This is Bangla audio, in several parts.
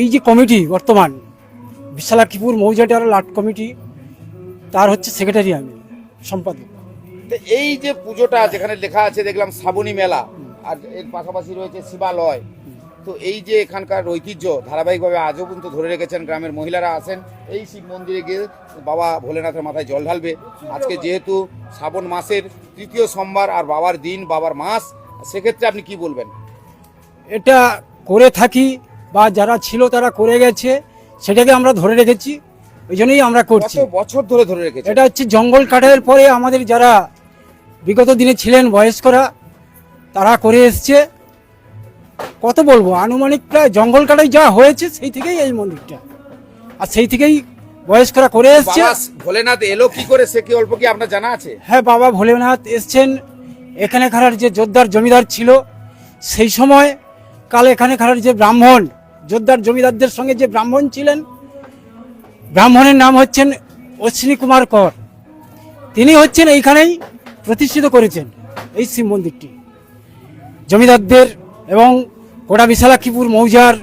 এই যে কমিটি বর্তমান বিশালাক্ষীপুর মৌজাটার লাট কমিটি তার হচ্ছে সেক্রেটারি আমি সম্পাদক। তো এই যে পুজোটা যেখানে লেখা আছে দেখলাম শ্রাবণী মেলা আর এর পাশাপাশি রয়েছে শিবালয়। তো এই যে এখানকার ঐতিহ্য ধারাবাহিকভাবে আজও পর্যন্ত ধরে রেখেছেন গ্রামের মহিলারা আসেন এই শিব মন্দিরে গিয়ে বাবা ভোলেনাথের মাথায় জল ঢালবে। আজকে যেহেতু শ্রাবণ মাসের তৃতীয় সোমবার আর বাবার দিন বাবার মাস সেক্ষেত্রে আপনি কি বলবেন? এটা করে থাকি বা যারা ছিল তারা করে গেছে সেটাকে আমরা ধরে রেখেছি। ওই জন্যই আমরা কত করছি বছর ধরে ধরে রেখেছেন? এটা হচ্ছে জঙ্গল কাটার পরে আমাদের যারা বিগত দিনে ছিলেন বয়স্করা তারা করে এসছে। কত বলব আনুমানিক প্রায় জঙ্গল কাটাই যা হয়েছে সেই থেকেই এই মন্দিরটা। আর সেই থেকেই বয়স্করা করে এসছে। বাবা ভোলেনাথ এলো কি করে সে কি অল্প কি আপনার জানা আছে? হ্যাঁ বাবা ভোলেনাথ এসছেন। এখানে খারার যে জোরদার জমিদার ছিল সেই সময় কাল এখানে খারার যে ব্রাহ্মণ জোরদার জমিদারদের সঙ্গে যে ব্রাহ্মণ ছিলেন, ব্রাহ্মণের নাম হচ্ছেন অশ্বিনী কুমার কর। তিনি হচ্ছেন এইখানেই প্রতিষ্ঠিত করেছেন, এই শিব মন্দিরটি। জমিদারদের এবং গোটা বিশালাক্ষীপুর মৌজার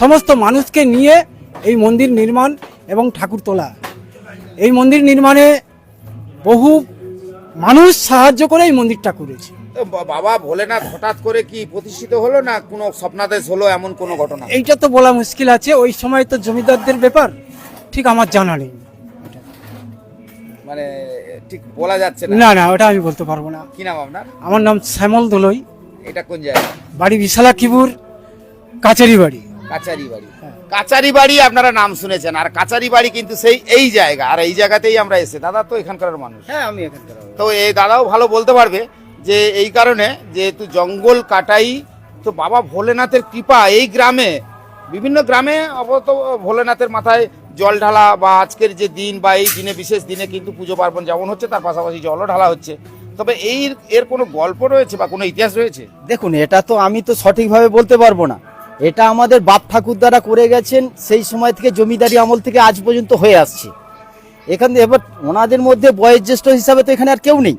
সমস্ত মানুষকে নিয়ে এই মন্দির নির্মাণ এবং ঠাকুর তোলা। এই মন্দির নির্মাণে বহু মানুষ সাহায্য করে এই মন্দিরটা করেছে। বাবা ভোলেনাথ হঠাৎ করে কি প্রতিষ্ঠিত হলো না কোনো স্বপ্নাদেশ হলো এমন কোনো ঘটনা? এইটা তো বলা মুশকিল আছে ওই সময় তো জমিদারদের ব্যাপার ঠিক আমার জানা নেই। মানে ঠিক বলা যাচ্ছে না? না না ওটা আমি বলতে পারব না। কি নাম আপনার? আমার নাম শ্যামল দোলই। এটা কোন জায়গা বাড়ি বিশালাক্ষীপুর কাচারি বাড়ি কাচারি বাড়ি কাচারি বাড়ি আপনারা নাম শুনেছেন আর কাচারি বাড়ি কিন্তু সেই এই জায়গা আর এই জায়গাতেই আমরা এসে দাদা তো এখানকার মানুষ। হ্যাঁ আমি এখানকার তো এই দাদাও ভালো বলতে পারবে যে এই কারণে যেহেতু জঙ্গল কাটাই, তো বাবা ভোলেনাথের কৃপা এই গ্রামে, বিভিন্ন গ্রামে অবত ভোলেনাথের মাথায় জল ঢালা বা আজকের যে দিন বা এই দিনে, বিশেষ দিনে কিন্তু পুজো পার্বণ যেমন হচ্ছে, তার পাশাপাশি জলও ঢালা হচ্ছে। তবে এই এর কোনো গল্প রয়েছে বা কোনো ইতিহাস রয়েছে? দেখুন, এটা তো আমি তো সঠিকভাবে বলতে পারব না। এটা আমাদের বাপ ঠাকুর দ্বারা করে গেছেন, সেই সময় থেকে জমিদারি আমল থেকে আজ পর্যন্ত হয়ে আসছে। এখান থেকে এবার ওনাদের মধ্যে বয়োজ্যেষ্ঠ হিসাবে তো এখানে আর কেউ নেই।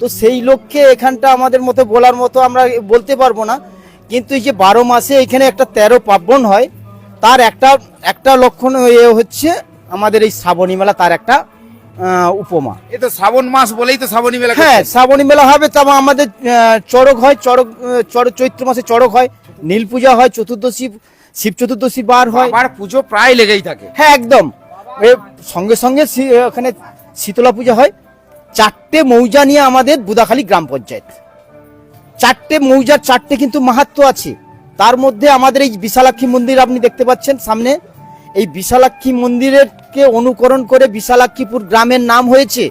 তো সেই লক্ষ্যে এখানটা আমাদের মতো বলার মতো আমরা বলতে পারব না। কিন্তু এই যে বারো মাসে এখানে একটা তেরো পার্বণ হয় তার একটা একটা লক্ষণ হচ্ছে আমাদের এই শ্রাবণী মেলা তার একটা উপমা। এ তো শ্রাবণ মাস বলেই তো শ্রাবণী মেলা হ্যাঁ শ্রাবণী মেলা হবে তবে আমাদের চড়ক হয় চড়ক চড়ক চৈত্র মাসে চড়ক হয় নীল পূজা হয় চতুর্দশী শিব চতুর্দশী বার হয়। বাবার পুজো প্রায় লেগেই থাকে। হ্যাঁ একদম। সঙ্গে সঙ্গে ওখানে শীতলা পূজা হয়। চারটে মৌজা নিয়ে আমাদের বুদাখালী গ্রাম পঞ্চায়েত। চারটে মৌজার চারটে কিন্তু মাহাত্ম আছে। তার মধ্যে আমাদের এই বিশালাক্ষী মন্দির আপনি দেখতে পাচ্ছেন সামনে। এই বিশালাক্ষী মন্দিরের কে অনুকরণ করে বিশালাক্ষীপুর গ্রামের নাম হয়েছে।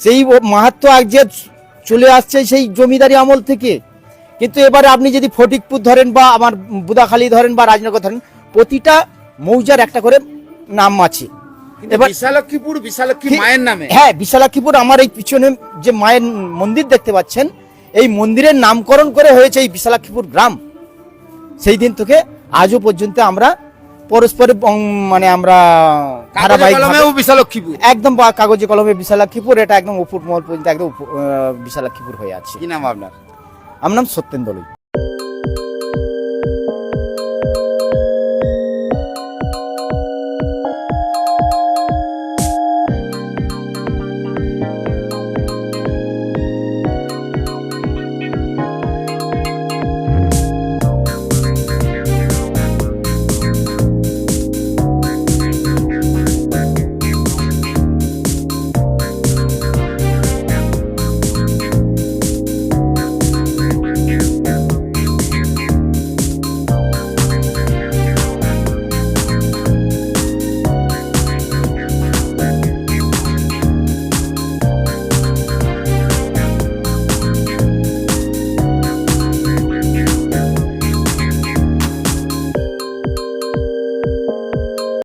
সেই মাহাত্ম যে চলে আসছে সেই জমিদারি আমল থেকে। কিন্তু এবারে আপনি যদি ফটিকপুর ধরেন বা আমার বুদাখালী ধরেন বা রাজনগর ধরেন, প্রতিটা মৌজার একটা করে নাম আছে। বিশালক্ষীপুর বিশালক্ষী মায়ের নামে। হ্যাঁ বিশালাক্ষীপুর আমার এই পিছনে যে মায়ের মন্দির দেখতে পাচ্ছেন এই মন্দিরের নামকরণ করে হয়েছে এই বিশালাক্ষীপুর গ্রাম। সেই দিন থেকে আজও পর্যন্ত আমরা পরস্পরে মানে আমরা কাগজে ধারাবাহিক বিশালক্ষীপুর। একদম বা- কাগজে কলমে বিশালাক্ষীপুর এটা একদম উপর মহল পর্যন্ত একদম বিশালাক্ষীপুর হয়ে আছে। কি নাম আপনার? আমার নাম সত্যেন দলুই।